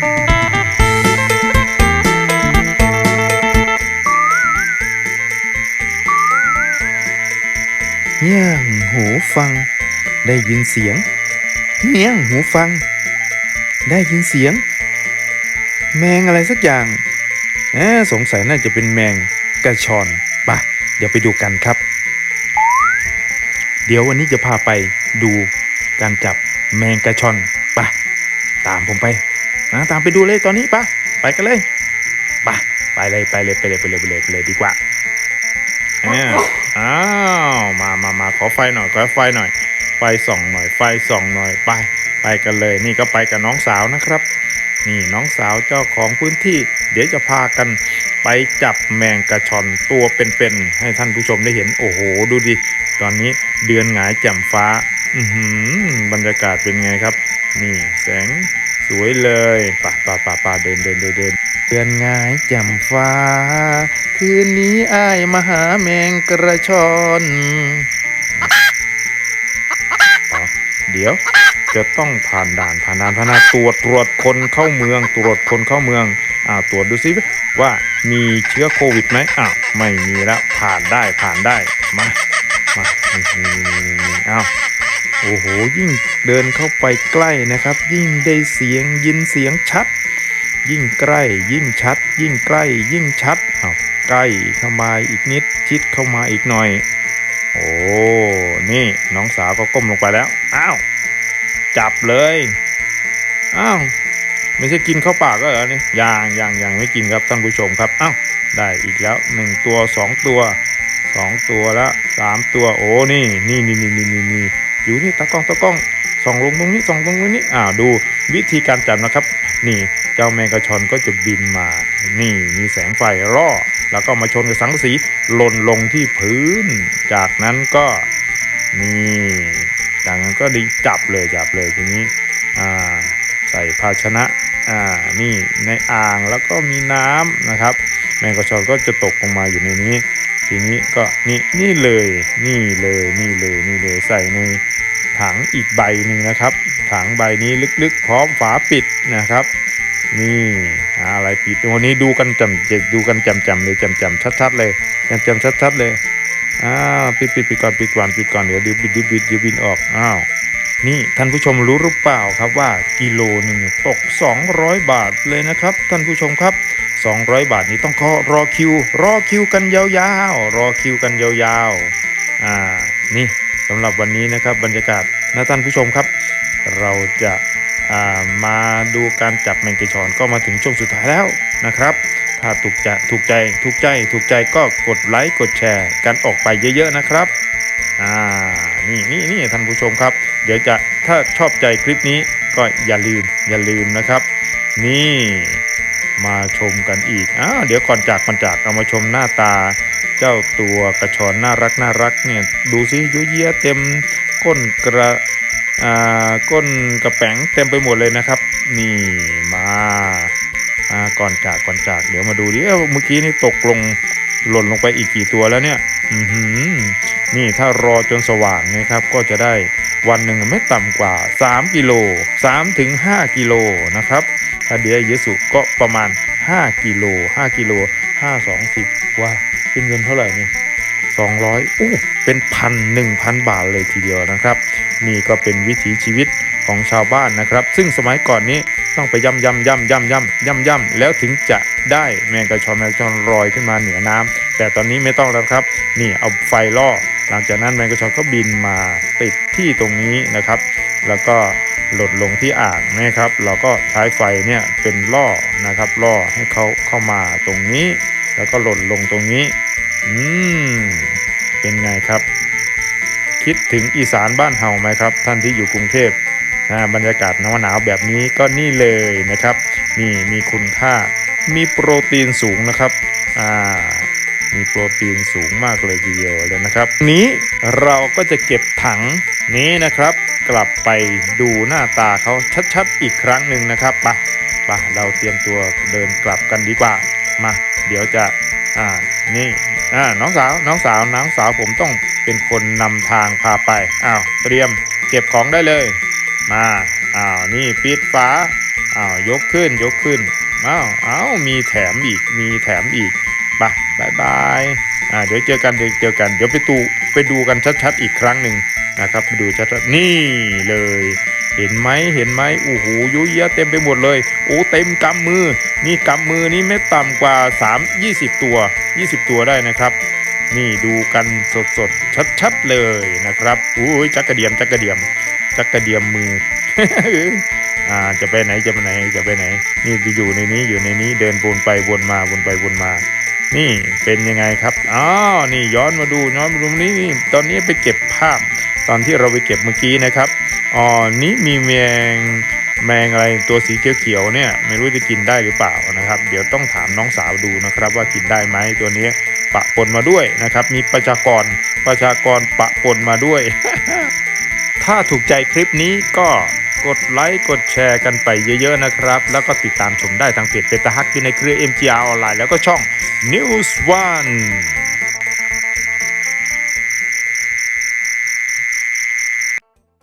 เงี่ยงหูฟัง ได้ยินเสียงเงี่ยงหูฟัง ได้ยินเสียง แมงอะไรสักอย่างสงสัยน่าจะเป็นแมงกระชอนปะเดี๋ยวไปดูกันครับ เดี๋ยววันนี้จะพาไปดูการจับแมงกระชอนปะตามผมไป นะตามไปดูเลยตอนนี้ปะไปกันเลยปะไปเลยไปเลยไปเลยไปเลยไปเลยไปเลยดีกว่าอ้าวอ้าวมามามาขอไฟหน่อยขอไฟหน่อย ไฟส่องหน่อยไฟส่องหน่อยไป ไปกันเลย นี่ก็ไปกับน้องสาวนะครับ นี่น้องสาวเจ้าของพื้นที่ เดี๋ยวจะพากันไปจับแมงกระชอนตัวเป็นๆให้ท่านผู้ชมได้เห็นโอ้โหดูดิตอนนี้เดือนหงายแจ่มฟ้า อืบรรยากาศเป็นไงครับ นี่แสง สวยเลยป่าป่าป่าป่าเดินเดินเดินเดินเดือนงายแจ่มฟ้า คืนนี้อ้ายมาหาแมงกระชอนเดี๋ยวจะต้องผ่านด่านผ่านด่านพานานตรวจตรวจคนเข้าเมือง ตรวจคนเข้าเมืองอ่าตรวจดูซิว่ามีเชื้อโควิดไหมอ้าวไม่มีแล้วผ่านได้ผ่านได้มามาอ้าว โอ้โหยิ่งเดินเข้าไปใกล้นะครับ ยิ่งได้เสียงยินเสียงชัด ยิ่งใกล้ ยิ่งชัด ยิ่งใกล้ ยิ่งชัดอ้าใกล้เข้ามาอีกนิดชิดเข้ามาอีกหน่อย โอ้นี่น้องสาวก็ก้มลงไปแล้วอ้าวจับเลยอ้าวไม่ใช่กินเข้าปากก็เหรอเนี่ยยังยังยังไม่กินครับท่านผู้ชมครับอ้าวได้อีกแล้วหนึ่งตัวสองตัวสองตัวแล้วสามตัวโอ้นี่นี่นี่นี่นี่นี่ อยู่นี่ตะกล้องตะกล้องส่องลงตรงนี้ส่องตรงนี้อ้าวดูวิธีการจับนะครับ นี่เจ้าแมงกะชอนก็จะบินมา นี่มีแสงไฟร่อ แล้วก็มาชนกับสังกะสีหล่นลงที่พื้น จากนั้นก็นี่จากนั้นก็ดีจับเลยจับเลยทีนี้อ่าใส่ภาชนะอ่านี่ในอ่างแล้วก็มีน้ำนะครับ แมงกะชอนก็จะตกลงมาอยู่ในนี้ ทีนี้ก็นี่นี่เลยนี่เลยนี่เลยนี่เลยใส่ใน ถังอีกใบหนึ่งนะครับ ถังใบนี้ลึกๆ พร้อมฝาปิดนะครับ นี่อะไรปิดวันนี้ดูกันจำจะดูกันจำจำเลยจำจำชัดๆเลยจำจำชัดๆเลยอ้าวปิดปิดปิดก่อนปิดก่อนปิดก่อนเดี๋ยวดี๋ยวบิดเดี๋ยวบิดเดี๋ยวบินออกอ้าวนี่ท่านผู้ชมรู้หรือเปล่าครับว่ากิโลหนึ่งตก 200 บาทเลยนะครับ ท่านผู้ชมครับ 200 บาทนี้ต้องขอรอคิว รอคิวกันยาวๆรอคิวกันยาวๆอ่านี่ สำหรับวันนี้นะครับบรรยากาศนะท่านผู้ชมครับ เราจะามาดูการจับแมงกะชอนก็มาถึงช่วงสุดท้ายแล้วนะครับ ถ้าถูกใจถูกใจถูกใจถูกใจก็กดไลค์กดแชร์กันออกไปเยอะๆนะครับอ่านี่นี่นี่ท่านผู้ชมครับ เดี๋ยวจะถ้าชอบใจคลิปนี้ก็อย่าลืมอย่าลืมนะครับ นี่มาชมกันอีกอ้าวเดี๋ยวก่อนจากก่อนจากเอามาชมหน้าตา เจ้าตัวกระชอนน่ารักน่ารักเนี่ยดูสิยุยเยียเต็มก้นกระอ่าก้นกระแป๋งเต็มไปหมดเลยนะครับ นี่มาอ่าก่อนจากก่อนจาก เดี๋ยวมาดูดิเอ้าเมื่อกี้นี่ตกลงหล่นลงไปอีกกี่ตัวแล้วเนี่ยอือหือนี่ถ้ารอจนสว่างนะครับ ก็จะได้วันหนึ่งไม่ต่ำกว่า 3 กิโล3ถึง5กิโลนะครับถ้าเดียวเยสุก็ประมาณ 5 กิโล5กิโล5 2 0ว่า เป็นเงินเท่าไหร่นี่200อู้เป็นพันหนึ่งพันบาทเลยทีเดียวนะครับ นี่ก็เป็นวิถีชีวิตของชาวบ้านนะครับ ซึ่งสมัยก่อนนี้ต้องไปย่ำย่ำย่ำย่ำย่ำย่ำย่ำแล้วถึงจะได้แมงกะชอนแมงกะชอนลอยขึ้นมาเหนือน้ำแต่ตอนนี้ไม่ต้องแล้วครับ นี่เอาไฟล่อ หลังจากนั้นแมงกะชอนก็บินมาติดที่ตรงนี้นะครับ แล้วก็หล่นลงที่อ่างนะครับ เราก็ใช้ไฟเนี่ยเป็นล่อนะครับล่อให้เขาเข้ามาตรงนี้ แล้วก็หล่นลงตรงนี้ อืม เป็นไงครับ คิดถึงอีสานบ้านเฮาไหมครับ ท่านที่อยู่กรุงเทพอ่าบรรยากาศหนาวหนาวๆแบบนี้ก็นี่เลยนะครับ นี่มีคุณค่า มีโปรตีนสูงนะครับ อ่า มีโปรตีนสูงมากเลยทีเดียวเลยนะครับ นี้เราก็จะเก็บถังนี้นะครับ กลับไปดูหน้าตาเขาชัดๆอีกครั้งหนึ่งนะครับปไปเราเตรียมตัวเดินกลับกันดีกว่า มา เดี๋ยวจะอ่านี่อ่าน้องสาวน้องสาวน้องสาวผมต้องเป็นคนนำทางพาไปอ้าวเตรียมเก็บของได้เลย มาอ้าวนี่ปิดฝาอ้าวยกขึ้นยกขึ้นอ้าวอ้าวมีแถมอีกมีแถมอีกไปบายบายอ่าเดี๋ยวเจอกันเดี๋ยวเจอกันเดี๋ยวไปดูไปดูกันชัดๆอีกครั้งหนึ่งนะครับไปดูชัดๆนี่เลย เห็นไหมเห็นไหมโอ้โหยุ่ยยะเต็มไปหมดเลยโอ้เต็มกำมือ นี่กำมือนี่ไม่ต่ำกว่า 3 20 ตัว 20 ตัวได้นะครับ นี่ดูกันสดๆชัดๆเลยนะครับอุ้ยจักกระเดียมจักกระเดียมจักกระเดียมมืออ่าจะไปไหนจะไปไหนจะไปไหน นี่อยู่ในนี้อยู่ในนี้เดินวนไปวนมาวนไปวนมานี่เป็นยังไงครับ อ้าว นี่ย้อนมาดูย้อนมาดูนี่นี่ ตอนนี้ไปเก็บภาพ ตอนที่เราไปเก็บเมื่อกี้นะครับอ๋อนี่มีแมงแมงอะไรตัวสีเขียวๆเนี่ยไม่รู้จะกินได้หรือเปล่านะครับ เดี๋ยวต้องถามน้องสาวดูนะครับว่ากินได้ไหมตัวนี้ปะปนมาด้วยนะครับ มีประชากรประชากรปะปนมาด้วย ถ้าถูกใจคลิปนี้ก็กดไลค์กดแชร์กันไปเยอะๆนะครับ แล้วก็ติดตามชมได้ทางเพจเปตาฮักอยู่ในเครือ MGR ออนไลน์แล้วก็ช่อง News One